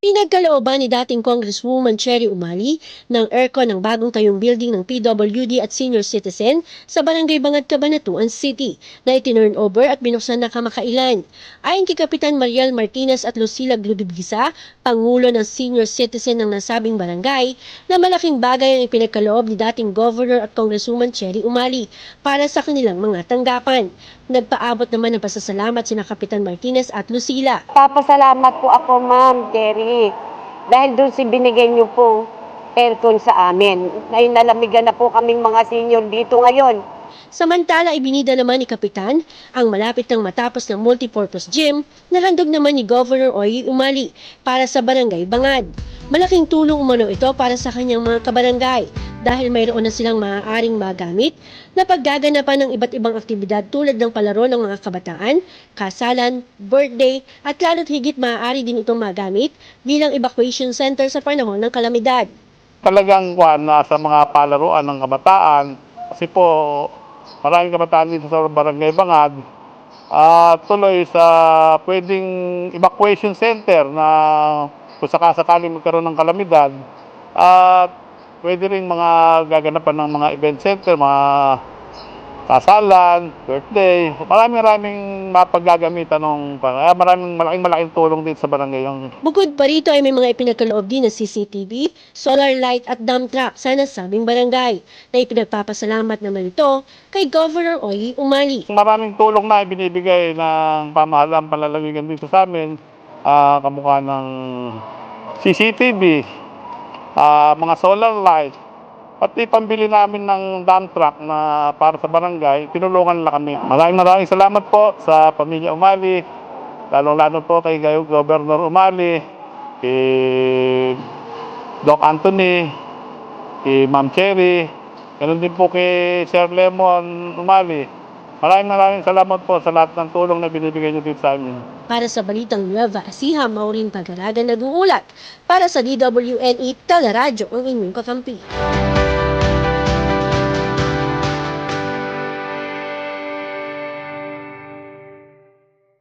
Pinagkalooban ni dating Congresswoman Cherry Umali ng aircon ng bagong tayong building ng PWD at senior citizen sa Barangay Bangad, Cabanatuan City na itinurn over at binuksan na kamakailan. Ayon kay Kapitan Mariel Martinez at Lucila Glubibgisa, Pangulo ng senior citizen ng nasabing barangay, na malaking bagay ang ipinagkaloob ni dating Governor at Congresswoman Cherry Umali para sa kanilang mga tanggapan. Nagpaabot naman ng pasasalamat sina Kapitan Martinez at Lucila. Papasalamat po ako, Ma'am Terry. Dahil doon si binigay niyo po aircon sa amin. Ngayon nalamigan na po kaming mga senior dito ngayon. Samantala, ibinida naman ni Kapitan ang malapit ng matapos ng multipurpose gym na handog naman ni Governor Oy Umali para sa Barangay Bangad. Malaking tulong umano ito para sa kanyang mga kabarangay dahil mayroon na silang maaaring magamit na paggaganapan ng iba't ibang aktibidad tulad ng palaro ng mga kabataan, kasalan, birthday at lalo't higit maaari din itong magamit bilang evacuation center sa panahon ng kalamidad. talagang kwan na sa mga palaruan ng kabataan kasi po maraming kabataan dito sa Barangay Bangad at tuloy sa pwedeng evacuation center na kung sakasakali magkaroon ng kalamidad at pwede rin mga gaganapan ng mga event center, mga kasalan, birthday, maraming maraming mapaggagamitan ng kaya maraming malaking malaking tulong din sa barangay yung Bukod pa rito ay may mga ipinagkaloob din na CCTV, solar light at dump truck sa nasabing barangay na ipinagpapasalamat naman ito kay Governor Oy Umali. Maraming tulong na ibinibigay ng pamahalaan panlalawigan dito sa amin, ah kamukha ng CCTV, ah, mga solar light, pati pambili namin ng dump truck na para sa barangay, tinulungan lang kami. Maraming maraming salamat po sa pamilya Umali, lalong-lalo po kay Governor Umali, kay Doc Anthony, kay Ma'am Cherry, ganun din po kay Sir Lemon Umali. Maraming maraming salamat po sa lahat ng tulong na binibigay niyo dito sa amin. Para sa Balitang Nueva Ecija, Maureen Pagaraga nag-uulat. Para sa DWNE Teleradyo, ang inyong kakampi.